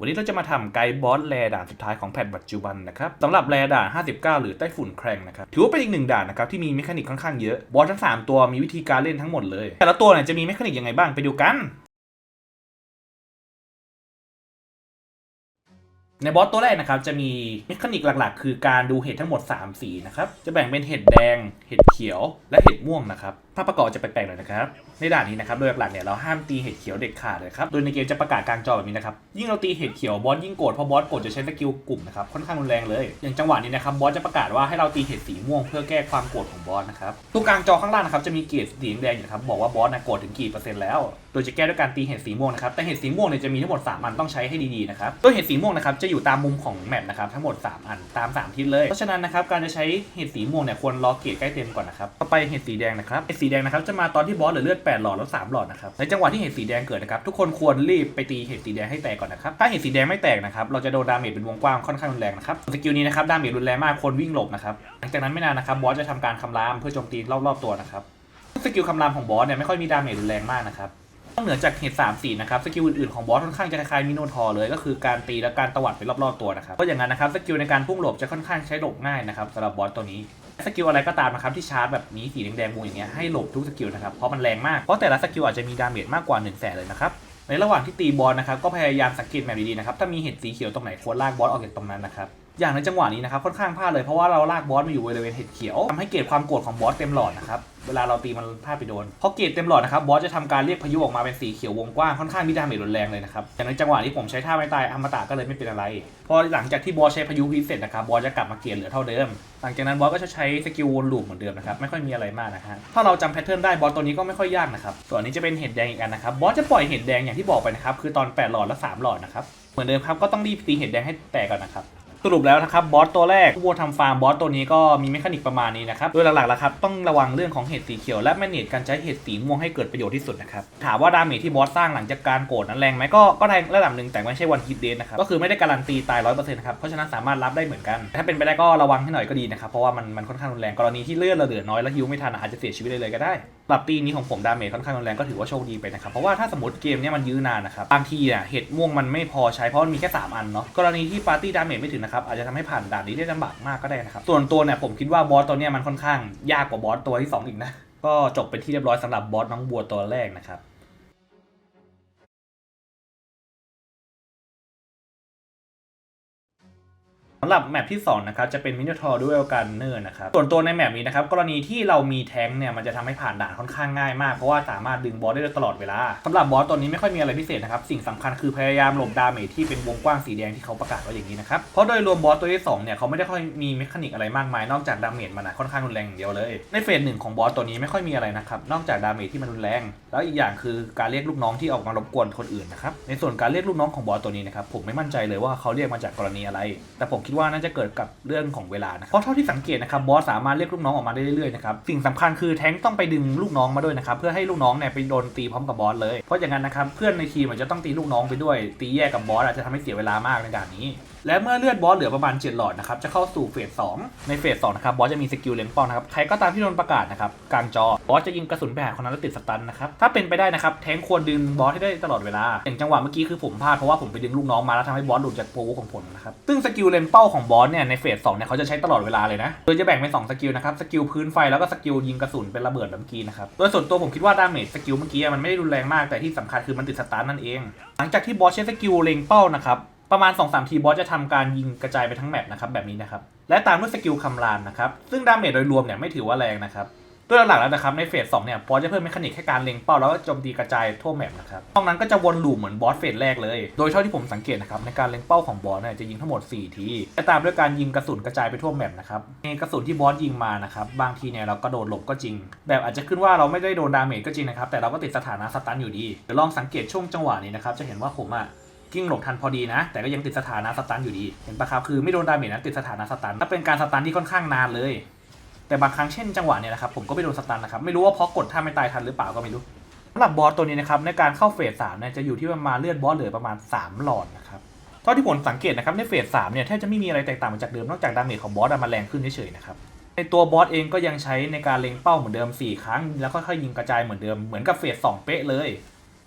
วันนี้เราจะมาทำไกด์บอสแรด่านสุดท้ายของแพทปัจจุบันนะครับสำหรับแรด่าน 59 หรือไต้ฝุ่นแครงนะครับถือว่าเป็นอีกหนึ่งด่านนะครับที่มีเมคานิกค่อนข้างเยอะบอสทั้ง 3 ตัวมีวิธีการเล่นทั้งหมดเลย แต่ละตัวเนี่ยจะมีเมคานิกยังไงบ้างไปดูกันในบอสตัวแรกนะครับจะมีเมคานิกหลักๆ คือการดูเห็ดทั้งหมด 3 สีนะครับจะแบ่งเป็นเห็ดแดง เห็ดเขียวและเห็ดม่วงนะครับ ภาพประกอบจะแปลกๆหน่อยนะครับ ในด่านนี้นะครับโดยหลักๆเนี่ยเราห้ามตีเห็ดเขียวเด็ดขาดเลยครับ โดยในเกมจะประกาศกลางจอแบบนี้นะครับ ยิ่งเราตีเห็ดเขียวบอสยิ่งโกรธเพราะบอสโกรธจะใช้สกิลกลุ่มนะครับค่อนข้างรุนแรงเลย อย่างจังหวะนี้นะครับบอสจะประกาศว่าให้เราตีเห็ดสีม่วงเพื่อแก้ความโกรธของบอสนะครับตรงกลางจอข้างล่างนะครับจะมีเกรดสีแดงอยู่ครับบอกว่าบอสนะโกรธถึงกี่เปอร์เซ็นต์แล้ว โดยจะแก้ด้วยการตีเห็ดสีม่วงนะครับแต่เห็ดสีม่วงเนี่ยจะมีทั้งหมด 3 อันต้องใช้ให้ดีๆนะครับตัวเห็ดสีม่วงนะครับจะอยู่ตามมุมของแมปนะครับทั้งหมด 3 อันตาม 3 ทิศเลย เพราะฉะนั้นนะครับการจะใช้เห็ดสีม่วงเนี่ยควรรอเกรดใกล้เต็มก่อนนะครับต่อไปเห็ดสีแดงนะครับเห็ดสีแดงนะครับจะมาตอนที่บอสเหลือเลือด8หลอดแล้ว3หลอดนะครับในจังหวะที่เห็ดสีแดงเกิดนะครับทุกคนควรรีบไปตีเห็ดสีแดงให้แตกก่อนนะครับถ้าเห็ดสีแดงไม่แตกนะครับเราจะโดนดาเมจเป็นวงกว้างค่อนข้างรุนแรงนะครับสกิลนี้นะครับดาเมจรุนแรงมากควรวิ่งหลบนะครับหลังจากนั้นไม่นานนะครับบอสจะทำการคำรามเพื่อโจมตีรอบๆตัวนะครับสกิลคำรามของบอสเนี่ยไม่ค่อยมีดาเมจรุนแรงมากนะครับนอกเหนือจากเหตุ3 4นะครับสกิลอื่นๆของบอสค่อนข้างจะคล้ายมิโนทอร์เลยก็คือการตีและการตวัดไปรอบๆตัวนะครับเพราะอย่างนั้นนะครับสกิลในการพุ่งหลบจะค่อนข้างใช้หลบง่ายนะครับสำหรับบอสตัวนี้ สกิลอะไรก็ตามนะครับที่ชาร์จแบบนี้สีแดงๆมูอย่างเงี้ยให้หลบทุกสกิลนะครับเพราะมันแรงมากเพราะแต่ละสกิลอาจจะมีดาเมจมากกว่า1นึ่งแสนเลยนะครับในระหว่างที่ตีบอลนะครับก็พยายามสังเกตแมปดีๆนะครับถ้ามีเห็ดสีเขียวตรงไหนควรลากบอสออกจากตรงนั้นนะครับ อย่างในจังหวะนี้นะครับค่อนข้างพลาดเลยเพราะว่าเราลากบอสมาอยู่บริเวณเห็ดเขียวทำให้เกรดความโกรธของบอสเต็มหลอดนะครับเวลาเราตีมันพลาดไปโดนพอเกรดเต็มหลอดนะครับบอสจะทำการเรียกพายุออกมาเป็นสีเขียววงกว้างค่อนข้างมีดาเมจรุนแรงเลยนะครับอย่างในจังหวะนี้ผมใช้ท่าไม่ตายอมตะก็เลยไม่เป็นอะไร พอหลังจากที่บอสใช้พายุพิเสร็จนะครับบอสจะกลับมาเกรดเหลือเท่าเดิม หลังจากนั้นบอสก็จะใช้สกิลวนลูปเหมือนเดิมนะครับไม่ค่อยมีอะไรมากนะฮะถ้าเราจำแพทเทิร์นได้บอสตัวนี้ก็ไม่ค่อยยากนะครับส่วนนี้จะเป็นเห็ดแดงอีกอันนะครับบอสจะปล่อยเห็ดแดงอย่างที่บอกไปนะครับคือตอน 8 หลอดและ 3 หลอดนะครับเหมือนเดิมครับก็ต้องรีบตีเห็ดแดงให้แตกก่อนนะครับ สรุปแล้วนะครับบอสตัวแรกผู้ทำฟาร์มบอสตัวนี้ก็มีเมคานิกประมาณนี้นะครับ โดยหลักๆแล้วครับต้องระวังเรื่องของเห็ดสีเขียว และแมเนจการใช้เห็ดสีม่วงให้เกิดประโยชน์ที่สุดนะครับ ถามว่าดาเมจที่บอสสร้างหลังจากการโกรธนั้นแรงไหมก็ก็แรงระดับหนึ่งแต่ไม่ใช่วันฮิตเดนนะครับก็คือไม่ได้การันตีตายร้อยเปอร์เซ็นต์ครับเพราะฉะนั้นสามารถรับได้เหมือนกันแต่ถ้าเป็นไปได้ก็ระวังให้หน่อยก็ดีนะครับเพราะว่ามันมันค่อนข้างรุนแรงกรณีที่เลือดเราเหลือน้อยแล้วฮิวไม่ทันอาจจะเสียชีวิตเลยก็ได้ หรับตีนี้ของผมดาเมจค่อนข้างแรงก็ถือว่าโชคดีไปนะครับ เพราะว่าถ้าสมมติเกมเนี้ยมันยื้อนานนะครับ บางทีอะเห็ดม่วงมันไม่พอใช้เพราะมันมีแค่สามอันเนาะกรณีที่ปาร์ตี้ดาเมจไม่ถึงนะครับ อาจจะทำให้ผ่านด่านนี้ได้ลำบากมากก็ได้นะครับ ส่วนตัวเนี่ยผมคิดว่าบอสตัวเนี้ยมันค่อนข้างยากกว่าบอสตัวที่ 2 อีกนะก็จบเป็นที่เรียบร้อยสำหรับบอสน้องบัวตัวแรกนะครับำหรับแมปที่2นะครับจะเป็นมิน t ทอร์ด้วยกันเนอร์นะครับส่วนตัวในแมปนี้นะครับกรณีที่เรามีแท้งเนี่ยมันจะทำให้ผ่านด่านค่อนข้างง่ายมาก เพราะว่าสามารถดึงบอสได้ตลอดเวลาสำหรับบอสตัวนี้ไม่ค่อยมีอะไรพิเศษนะครับสิ่งสำคัญคือพยายามหลบดาเมจที่เป็นวงกว้างสีแดงที่เขาประกาศไว้อย่างนี้นะครับเพราะโดยรวมบอสตัวที่2เนี่ยเขาไม่ได้ค่อยมีเมคานิกอะไรมากมายนอกจากดาเมจมันนะค่อนข้างรุนแรงอย่างเดียวเลย ในเฟสหนึ่งของบอสตัวนี้ไม่ค่อยมีอะไรนะครับนอกจากดาเมจที่มันรุนแรง แล้วอีกอย่างคือการเรียกลูกน้องที่ออกมารบกวนคนอื่นนะครับในส่วนการเรียกลูกน้องของบอสตัวนี้นะครับผมไม่มั่นใจเลยว่าเขาเรียกมาจากกรณีอะไร แต่ผมคิดว่าน่าจะเกิดกับเรื่องของเวลานะเพราะเท่าที่สังเกตนะครับบอสสามารถเรียกลูกน้องออกมาได้เรื่อยๆนะครับสิ่งสำคัญคือแท้งต้องไปดึงลูกน้องมาด้วยนะครับเพื่อให้ลูกน้องเนี่ยไปโดนตีพร้อมกับบอสเลยเพราะอย่างนั้นนะครับเพื่อนในทีมอาจจะต้องตีลูกน้องไปด้วย ตีแยกกับบอสอาจจะทำให้เสียเวลามากในด่านนี้ และเมื่อเลือดบอสเหลือประมาณ 7 หลอดนะครับ จะเข้าสู่เฟส2ในเฟส2นะครับ บอสจะมีสกิลเลนป้องนะครับ ใครก็ตามที่โดนประกาศนะครับ กลางจอ บอสจะยิงกระสุนไปหาคนนั้นแล้วติดสตันนะครับ ถ้าเป็นไปได้นะครับ แทงควรดึงบอสให้ได้ตลอดเวลา อย่างจังหวะเมื่อกี้คือผมพลาดเพราะว่าผมไปดึงลูกน้องมาแล้วทำให้บอสหลุดจากโปรของผมนะครับ ซึ่งสกิลเลนเป้าของบอสเนี่ยในเฟส2เนี่ยเขาจะใช้ตลอดเวลาเลยนะ โดยจะแบ่งเป็น2สกิลนะครับ สกิลพื้นไฟแล้วก็สกิลยิงกระสุนเป็นระเบิดแบบเมื่อกี้นะครับ โดยส่วนตัวผมคิดว่าดาเมจสกิลเมื่อกี้มันไม่ได้รุนแรงมากแต่ที่สำคัญคือมันติดสตันนั่นเอง หลังจากที่บอสใช้สกิลเล็งเป้านะครับ ประมาณ 2-3 ทีบอสจะทำการยิงกระจายไปทั้งแมปนะครับแบบนี้นะครับ และตามด้วยสกิลคำรามนะครับ ซึ่งดาเมจโดยรวมเนี่ยไม่ถือว่าแรงนะครับด้วยหลักแล้วนะครับในเฟส2เนี่ยบอสจะเพิ่มเมคานิกให้การเล็งเป้าแล้วก็โจมตีกระจายทั่วแมปนะครับตรงนั้นก็จะวนลูปเหมือนบอสเฟสแรกเลย โดยเท่าที่ผมสังเกตนะครับในการเล็งเป้าของบอสเนี่ยจะยิงทั้งหมด 4 ทีและตามด้วยการยิงกระสุนกระจายไปทั่วแมปนะครับในกระสุนที่บอสยิงมานะครับบางทีเนี่ยเรากระโดดหลบก็จริง แบบอาจจะขึ้นว่าเราไม่ได้โดนดาเมจก็จริงนะครับแต่เราก็ติดสถานะสตันอยู่ดีเดี๋ยวลองสังเกตช่วงจังหวะนี้นะครับจะเห็นว่าผมอะ กิ้งหลบทันพอดีนะ แต่ก็ยังติดสถานะสตันอยู่ดี เห็นปะครับ คือไม่โดนดาเมจนะติดสถานะสตันถ้าเป็นการสตันที่ค่อนข้างนานเลย แต่บางครั้งเช่นจังหวะเนี่ยนะครับผมก็ไม่โดนสตันนะครับ ไม่รู้ว่าเพราะกดท่าไม่ตายทันหรือเปล่าก็ไม่รู้สำหรับบอสตัวนี้นะครับในการเข้าเฟสสามเนี่ยจะอยู่ที่ประมาณเลือดบอสเหลือประมาณ 3 หลอดนะครับเท่าที่ผมสังเกตนะครับในเฟสสามเนี่ยแทบจะไม่มีอะไรแตกต่างจากเดิมนอกจากดาเมจของบอสมันแรงขึ้นเฉยๆนะครับในตัวบอสเองก็ยังใช้ในการเล็งเป้าเหมือนเดิม 4 ครั้ง แล้วค่อยๆยิงกระจายเหมือนเดิมเหมือนกับเฟสสองเป๊ะเลย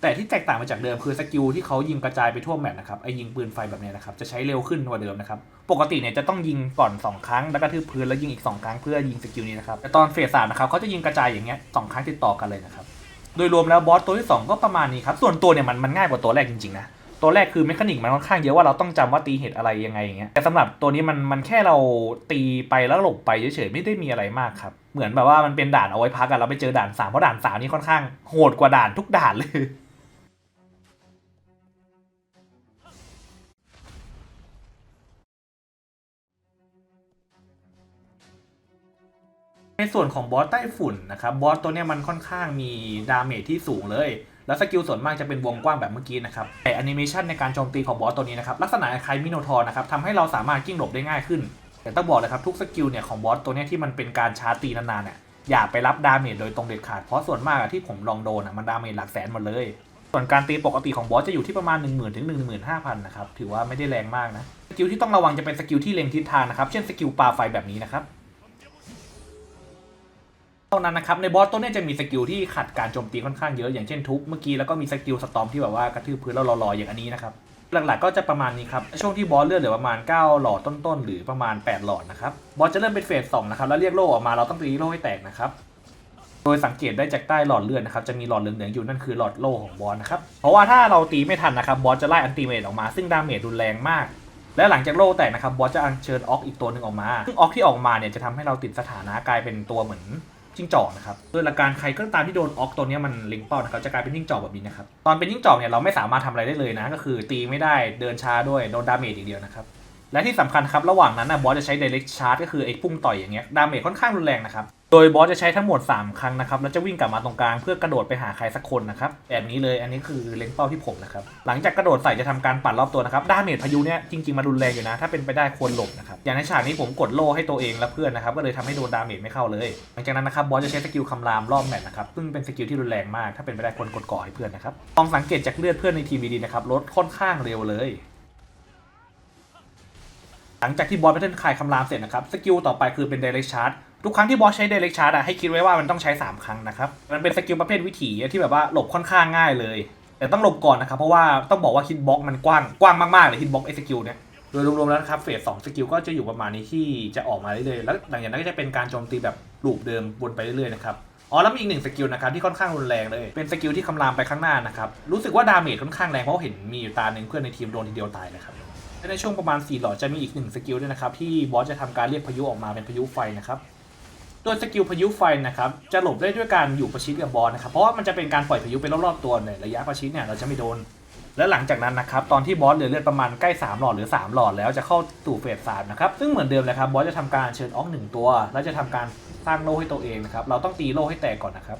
แต่ที่แตกต่างมาจากเดิมคือสกิลที่เขายิงกระจายไปทั่วแมปนะครับไอยิงปืนไฟแบบนี้นะครับจะใช้เร็วขึ้นกว่าเดิมนะครับปกติเนี่ยจะต้องยิงก่อน 2 ครั้งแล้วก็ทืบพื้นแล้วยิงอีก 2 ครั้งเพื่อยิงสกิลนี้นะครับแต่ตอนเฟสสามนะครับเขาจะยิงกระจายอย่างเงี้ยสองครั้งติดต่อกันเลยนะครับโดยรวมแล้วบอสตัวที่ 2 ก็ประมาณนี้ครับส่วนตัวเนี่ยมันมันง่ายกว่าตัวแรกจริงๆนะตัวแรกคือเมคานิกมันค่อนข้างเยอะว่าเราต้องจำว่าตีเหตุอะไรยังไงอย่างเงี้ยแต่สำหรับตัวนี้มันมันแค่เราตีไปแล้วหลบไปเฉยๆไม่ได้มีอะไรมากครับ เหมือนแบบว่ามันเป็นด่านเอาไว้พักกันเราไปเจอด่านสามเพราะด่านสามนี่ค่อนข้างโหดกว่าด่านทุกด่านเลย ในส่วนของบอสใต้ฝุ่นนะครับบอสตัวเนี้ยมันค่อนข้างมีดาเมจที่สูงเลย แล้วสกิลส่วนมากจะเป็นวงกว้างแบบเมื่อกี้นะครับแต่แอนิเมชันในการโจมตีของบอสตัวนี้นะครับลักษณะคล้ายมิโนทอร์นะครับทำให้เราสามารถกิ้งหลบได้ง่ายขึ้น แต่ต้องบอกเลยครับทุกสกิลเนี่ยของบอสตัวเนี้ยที่มันเป็นการชาร์จตีนานๆเนี่ยอย่าไปรับดาเมจโดยตรงเด็ดขาดเพราะส่วนมากที่ผมลองโดนอะมันดาเมจหลักแสนหมดเลย ส่วนการตีปกติของบอสจะอยู่ที่ประมาณ 1 0,000ถึง15,000นะครับถือว่าไม่ได้แรงมากนะสกิลที่ต้องระวังจะเป็นสกิลที่เล็งทิศทางนะครับเช่นสกิลปาไฟแบบนี้นะครับ เท่านั้นนะครับ ในบอสตัวเนี้จะมีสกิลที่ขัดการโจมตีค่อนข้างเยอะอย่างเช่นทุบเมื่อกี้แล้วก็มีสกิลสตอมที่แบบว่ากระทืบพื้นแล้วลอยๆอย่างอันนี้นะครับหลักๆก็จะประมาณนี้ครับ ช่วงที่บอสเลือดเหลือประมาณ 9 หลอดต้นๆ หรือประมาณ 8 หลอดนะครับ บอสจะเริ่มเป็นเฟสสองนะครับ แล้วเรียกโล่ออกมาเราต้องตีโล่ให้แตกนะครับ โดยสังเกตได้จากใต้หลอดเลือดนะครับ จะมีหลอดเหลืองๆอยู่นั่นคือหลอดโล่ของบอสนะครับ เพราะว่าถ้าเราตีไม่ทันนะครับ บอสจะไล่อันติเมตออกมา ซึ่งดาเมจรุนแรงมาก และหลังจากโล่แตกนะครับ บอสจะอัญเชิญออกอีกตัวหนึ่งออกมา ซึ่งออกที่ออกมาเนี่ยจะทำให้เราติดสถานะกลายเป็นตัวเหมือน จิ้งจอกนะครับโดยหลักการใครก็ตามที่โดนออกตัวนี้มันลิงเป้านะครับจะกลายเป็นจิ้งจอกแบบนี้นะครับตอนเป็นจิ้งจอกเนี่ยเราไม่สามารถทำอะไรได้เลยนะ ก็คือตีไม่ได้เดินช้าด้วยโดนดาเมจอย่างเดียวนะครับและที่สำคัญครับระหว่างนั้นนะบอสจะใช้ direct charge ก็คือไอ้พุ่งต่อยอย่างเงี้ยดาเมจค่อนข้างรุนแรงนะครับ โดยบอสจะใช้ทั้งหมด 3 ครั้งนะครับ แล้วจะวิ่งกลับมาตรงกลางเพื่อกระโดดไปหาใครสักคนนะครับแบบนี้เลยอันนี้คือเล็งเป้าที่ผมนะครับ หลังจากกระโดดใส่จะทำการปัดรอบตัวนะครับดาเมจพายุเนี่ยจริงๆมารุนแรงอยู่นะ ถ้าเป็นไปได้ควรหลบนะครับ อย่างในฉากนี้ผมกดโล่ให้ตัวเองและเพื่อนนะครับ ก็เลยทำให้โดนดาเมจไม่เข้าเลย หลังจากนั้นนะครับบอสจะใช้สกิลคำรามรอบแมตช์นะครับ ซึ่งเป็นสกิลที่รุนแรงมาก ถ้าเป็นไปได้ควรกดก่อให้เพื่อนนะครับ ลองสังเกตจากเลือดเพื่อนในทีมดีๆนะครับ ลดค่อนข้างเร็วเลยหลังจากที่บอสแพทเทิร์นคายคำรามเสร็จนะครับ สกิลต่อไปคือเป็น direct charge ทุกครั้งที่บอสใช้ direct charge อะให้คิดไว้ว่ามันต้องใช้ 3 ครั้งนะครับ มันเป็นสกิลประเภทวิถีที่แบบว่าหลบค่อนข้างง่ายเลย แต่ต้องหลบก่อนนะครับ เพราะว่าต้องบอกว่าฮิตบ็อกมันกว้างกว้างมากๆเลยฮิตบ็อกไอสกิลเนี่ยโดยรวมๆแล้วนะครับเฟสสองสกิลก็จะอยู่ประมาณนี้ที่จะออกมาเรื่อยๆแล้วหลังจากนั้นก็จะเป็นการโจมตีแบบลูปเดิมวนไปเรื่อยๆนะครับอ๋อแล้วมีอีกหนึ่งสกิลนะครับที่ค่อนข้างรุนแรงเลย เป็นสกิลที่คำรามไปข้างหน้านะครับรู้สึกว่าดาเมจค่อนข้างแรงเพราะเห็นมีอยู่ตาหนึ่งเพื่อนในทีมโดนทีเดียวตายเลยครับและในช่วงประมาณ4หลอดจะมีอีกหนึ่งสกิลด้วยนะครับที่บอสจะทำการเรียกพายุออกมาเป็นพายุไฟนะครับ ยสกิลพายุไฟนะครับจะหลบได้ด้วยการอยู่ประชิดกับบอสนะครับเพราะว่ามันจะเป็นการปล่อยพายุไปรอบๆตัวในระยะประชิดเนี่ยเราจะไม่โดน และหลังจากนั้นนะครับตอนที่บอสเหลือเลือดประมาณใกล้ 3 หลอดหรือ 3 หลอดแล้วจะเข้าสู่เฟสสามนะครับซึ่งเหมือนเดิมเลยครับบอสจะทำการเชิญออกหนึ่งตัว แล้วจะทำการสร้างโล่ให้ตัวเองนะครับเราต้องตีโล่ให้แตกก่อนนะครับ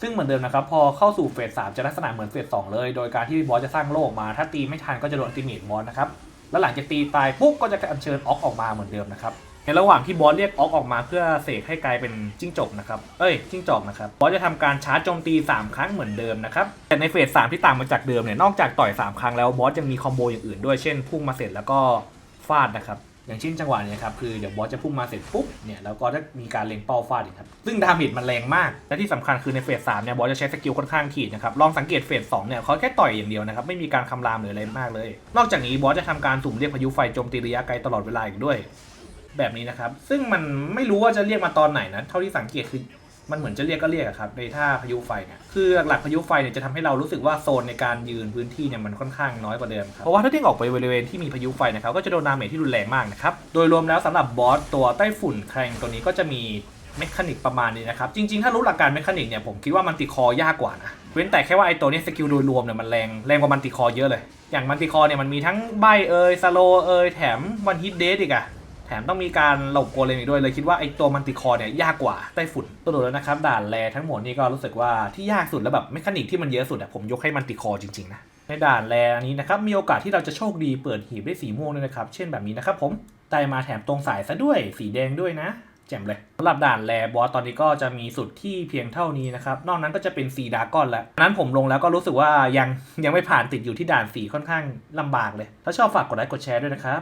ซึ่งเหมือนเดิมนะครับพอเข้าสู่เฟสสามจะลักษณะเหมือนเฟสสองเลย โดยการที่บอสจะสร้างโลกมา ถ้าตีไม่ทันก็จะโดนติเมทบอสนะครับแล้วหลังจากตีตายปุ๊บก็จะอัญเชิญออกออกมาเหมือนเดิมนะครับ ในระหว่างที่บอสเรียกออกออกมาเพื่อเสกให้กลายเป็นจิ้งจกนะครับ เอ้ยจิ้งจอกนะครับ บอสจะทำการชาร์จโจมตี 3 ครั้งเหมือนเดิมนะครับ แต่ในเฟสสามที่ต่างมาจากเดิมเนี่ย นอกจากต่อย 3 ครั้งแล้วบอสยังมีคอมโบอย่างอื่นด้วย เช่นพุ่งมาเสร็จแล้วก็ฟาดนะครับ อย่างเช่นจังหวะเนี้ครับ คือเดี๋ยวบอสจะพุ่งมาเสร็จปุ๊บ เนี่ยแล้วก็จะมีการเล็งเป้าฟาดอีกครับ ซึ่งดาเมจมันแรงมาก และที่สำคัญคือในเฟสสามเนี่ยบอสจะใช้สกิลค่อนข้างขีดนะครับ ลองสังเกตเฟสสองเนี่ยเขาแค่ต่อยอย่างเดียวนะครับ ไม่มีการคำรามหรืออะไรมากเลย นอกจากนี้บอสจะทำการสุ่มเรียกพายุไฟโจมตีระยะไกลตลอดเวลาอีกด้วย แบบนี้นะครับ ซึ่งมันไม่รู้ว่าจะเรียกมาตอนไหนนะ เท่าที่สังเกตคือมันเหมือนจะเรียกก็เรียกครับในท่าพายุไฟเนี่ยคือหลักๆพายุไฟเนี่ยจะทำให้เรารู้สึกว่าโซนในการยืนพื้นที่เนี่ยมันค่อนข้างน้อยกว่าเดิมครับเพราะว่าถ้าเด้งออกไปบริเวณที่มีพายุไฟนะครับก็จะโดนดาเมจที่รุนแรงมากนะครับโดยรวมแล้วสำหรับบอสตัวไต้ฝุ่นแครงตัวนี้ก็จะมีเมคานิกประมาณนี้นะครับ จริงๆ ถ้ารู้หลักการเมคานิกเนี่ยผมคิดว่ามันติคอยากกว่านะ เว้นแต่แค่ว่าไอ้ตัวนี้สกิลโดยรวมเนี่ยมันแรงแรงกว่ามันติคอเยอะเลย อย่างมันติคอเนี่ยมันมีทั้งใบเอยสโลเอยแถมวันฮิตเดทอีกอะ แถมต้องมีการหลบโกเลมอีกด้วยเลยคิดว่าไอตัวมันติคอร์เนี่ยยากกว่าไต้ฝุ่นตัวดูแล้วนะครับด่านแรทั้งหมดนี่ก็รู้สึกว่าที่ยากสุดแล้วแบบเมคานิกที่มันเยอะสุดอะผมยกให้มันติคอร์จริงๆนะในด่านแรอันนี้นะครับมีโอกาสที่เราจะโชคดีเปิดหีบได้สีม่วงด้วยนะครับเช่นแบบนี้นะครับผมได้มาแถมตรงสายซะด้วยสีแดงด้วยนะแจ่มเลยสำหรับด่านแรบอสตอนนี้ก็จะมีสุดที่เพียงเท่านี้นะครับ นอกนั้นก็จะเป็นสีดากอนแล้วนั้นผมลงแล้วก็รู้สึกว่ายังยังไม่ผ่านติดอยู่ที่ด่านสีค่อนข้างลำบากเลย ถ้าชอบฝากกดไลค์กดแชร์ด้วยนะครับ